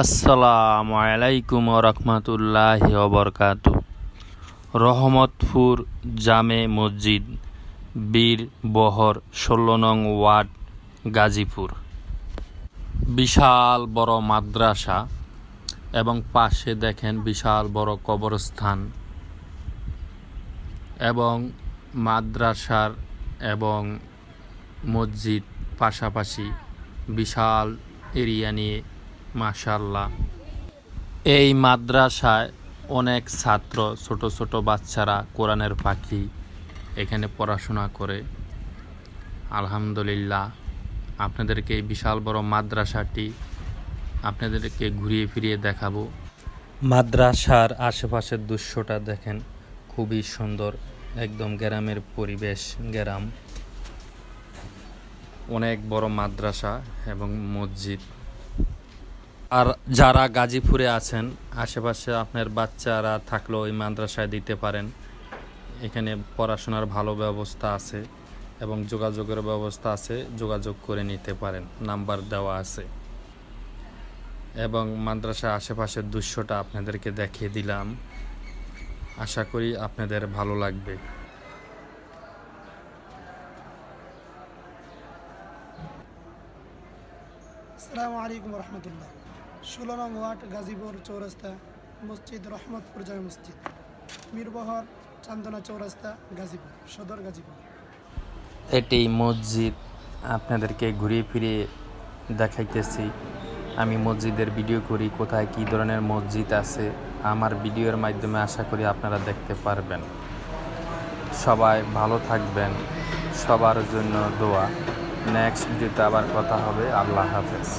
আসসালামু আলাইকুম রহমতুল্লাহ বরকাত রহমতপুর জামে মসজিদ, বীর বহর ষোলো নং ওয়ার্ড, গাজীপুর। বিশাল বড় মাদ্রাসা এবং পাশে দেখেন বিশাল বড় কবরস্থান এবং মাদ্রাসার এবং মসজিদ পাশাপাশি বিশাল এরিয়া নিয়ে মাশাল্লাহ এই মাদ্রাসায় অনেক ছাত্র, ছোট ছোট বাচ্চারা কোরআনের পাখি এখানে পড়াশোনা করে। আলহামদুলিল্লাহ, আপনাদেরকে এই বিশাল বড় মাদ্রাসাটি আপনাদেরকে ঘুরিয়ে ফিরিয়ে দেখাবো। মাদ্রাসার আশেপাশের দৃশ্যটা দেখেন, খুবই সুন্দর, একদম গ্রামের পরিবেশ, গ্রাম। অনেক বড় মাদ্রাসা এবং মসজিদ। আর যারা গাজীপুরে আছেন, আশেপাশে আপনার বাচ্চারা থাকলেও ওই মাদ্রাসায় দিতে পারেন। এখানে পড়াশোনার ভালো ব্যবস্থা আছে এবং যোগাযোগের ব্যবস্থা আছে, যোগাযোগ করে নিতে পারেন, নাম্বার দেওয়া আছে। এবং মাদ্রাসার আশেপাশের দৃশ্যটা আপনাদেরকে দেখিয়ে দিলাম। আশা করি আপনাদের ভালো লাগবে। আসসালামু আলাইকুম রহমতুল্লাহ। ষোলো নং ওয়ার্ড, গাজীপুর চৌরাস্তা, মসজিদ রহমতপুর জামে মসজিদ। মিরবহর, চান্দনা চৌরাস্তা, গাজীপুর, সদর গাজীপুর। এটি মসজিদ আপনাদেরকে ঘুরিয়ে ফিরিয়ে দেখাইতেছি। আমি মসজিদের ভিডিও করি, কোথায় কী ধরনের মসজিদ আছে, আমার ভিডিওর মাধ্যমে আশা করি আপনারা দেখতে পারবেন। সবাই ভালো থাকবেন, সবার জন্য দোয়া। নেক্সট ভিডিওতে আবার কথা হবে, আল্লাহ হাফেজ।